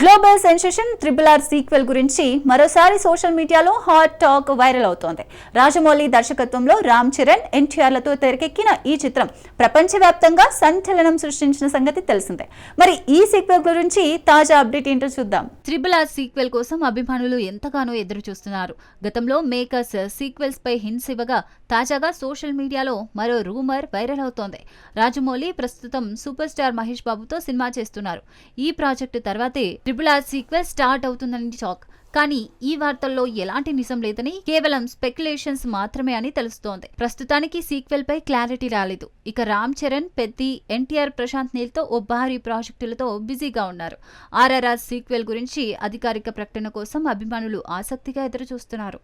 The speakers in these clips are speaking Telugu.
Global sensation triple R sequel గురించి మరోసారి సోషల్ మీడియాలో హాట్ టాక్ వైరల్ అవుతోంది. రాజమౌళి దర్శకత్వంలో రామ్ చరణ్ ఎన్టీఆర్లతో తెరకెక్కిన ఈ చిత్రం ప్రపంచవ్యాప్తంగా సంచలనం సృష్టించిన సంగతి తెలిసిందే. మరి ఈ సీక్వెల్ గురించి తాజా అప్డేట్ ఏంటో చూద్దాం. త్రిబుల్ ఆర్ సీక్వెల్ కోసం అభిమానులు ఎంతగానో ఎదురు చూస్తున్నారు. గతంలో మేకర్స్ సీక్వెల్స్ పై హింట్స్ ఇవ్వగా తాజాగా సోషల్ మీడియాలో మరో రూమర్ వైరల్ అవుతోంది. రాజమౌళి ప్రస్తుతం సూపర్ స్టార్ మహేష్ బాబుతో సినిమా చేస్తున్నారు. ఈ ప్రాజెక్టు తర్వాతే ట్రిపుల్ ఆర్ సీక్వెల్ స్టార్ట్ అవుతుందని టాక్ కానీ ఈ వార్తల్లో ఎలాంటి నిజం లేదని కేవలం స్పెక్యులేషన్స్ మాత్రమే అని తెలుస్తోంది. ప్రస్తుతానికి సీక్వెల్ పై క్లారిటీ రాలేదు. ఇక రామ్ చరణ్ పెద్ది ఎన్టీఆర్ ప్రశాంత్ నీల్తో ఓ భారీ ప్రాజెక్టులతో బిజీగా ఉన్నారు. ఆర్ఆర్ఆర్ సీక్వెల్ గురించి అధికారిక ప్రకటన కోసం అభిమానులు ఆసక్తిగా ఎదురు చూస్తున్నారు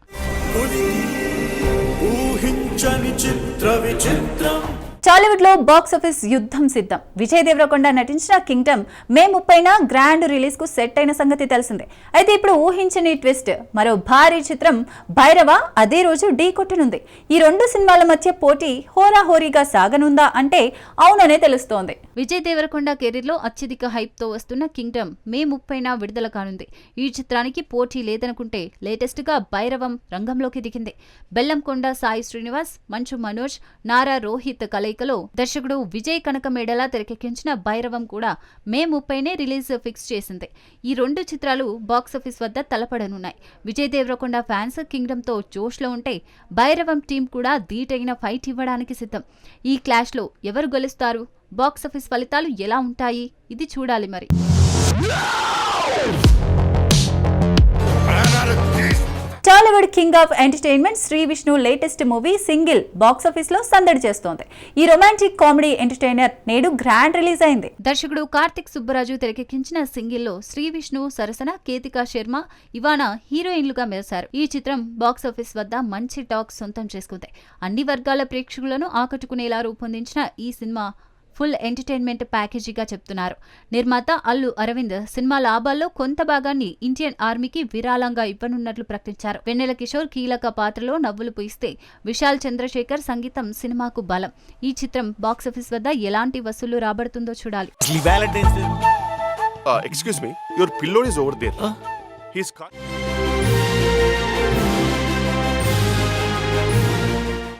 ఊహించని చిత్ర విచిత్రం. టాలీవుడ్లో బాక్స్ ఆఫీస్ యుద్ధం సిద్ధం. విజయ్ దేవరకొండ నటించిన కింగ్డమ్ మే ముప్పైన గ్రాండ్ రిలీజ్కు సెట్ అయిన సంగతి తెలిసిందే. అయితే ఇప్పుడు ఊహించని ట్విస్ట్ మరో భారీ చిత్రం భైరవ అదే రోజు ఢీ కొట్టనుంది. ఈ రెండు సినిమాల మధ్య పోటీ హోరాహోరీగా సాగనుందా అంటే అవుననే తెలుస్తోంది. విజయ్ దేవరకొండ కెరీర్లో అత్యధిక హైప్తో వస్తున్న కింగ్డమ్ మే ముప్పైన విడుదల కానుంది. ఈ చిత్రానికి పోటీ లేదనుకుంటే లేటెస్ట్గా భైరవం రంగంలోకి దిగింది. బెల్లంకొండ సాయి శ్రీనివాస్ మంచు మనోజ్ నారా రోహిత్ కలయికలో దర్శకుడు విజయ్ కనకమేడలా తెరకెక్కించిన భైరవం కూడా మే ముప్పైనే రిలీజ్ ఫిక్స్ చేసింది. ఈ రెండు చిత్రాలు బాక్సాఫీస్ వద్ద తలపడనున్నాయి. విజయ్ దేవరకొండ ఫ్యాన్స్ కింగ్డమ్తో జోష్లో ఉంటే భైరవం టీం కూడా ధీటైన ఫైట్ ఇవ్వడానికి సిద్ధం. ఈ క్లాష్లో ఎవరు గెలుస్తారు? బాక్సాఫీస్ ఫలితాలు ఎలా ఉంటాయి? ఇది చూడాలి మరి. Bollywood king of entertainment Shri Vishnu latest movie Single box ఆఫీస్లో సందడి చేస్తోంది. ఈ రొమాంటిక్ కామెడీ ఎంటర్టైనర్ నేడు గ్రాండ్ రిలీజ్ అయింది. దర్శకుడు కార్తిక్ సుబ్బరాజు తెరకెక్కించిన సింగిల్లో శ్రీ విష్ణు సరసన కేతికా శర్మ ఇవానా హీరోయిన్లుగా మెరిశారు. ఈ చిత్రం బాక్సాఫీస్ వద్ద మంచి టాక్ సొంతం చేసుకుంది. అన్ని వర్గాల ప్రేక్షకులను ఆకట్టుకునేలా రూపొందించిన ఈ సినిమా ఫుల్ ఎంటర్టైన్మెంట్ ప్యాకేజీగా చెప్తున్నారు. నిర్మాత అల్లు అరవింద్ సినిమా లాభాల్లో కొంత భాగాన్ని ఇండియన్ ఆర్మీకి విరాళంగా ఇవ్వనున్నట్లు ప్రకటించారు. వెన్నెల కిషోర్ కీలక పాత్రలో నవ్వులు పూయిస్తే విశాల్ చంద్రశేఖర్ సంగీతం సినిమాకు బలం. ఈ చిత్రం బాక్సాఫీస్ వద్ద ఎలాంటి వసూళ్ళు రాబడుతుందో చూడాలి. Valentine's Day. Uh, excuse me, your pillow is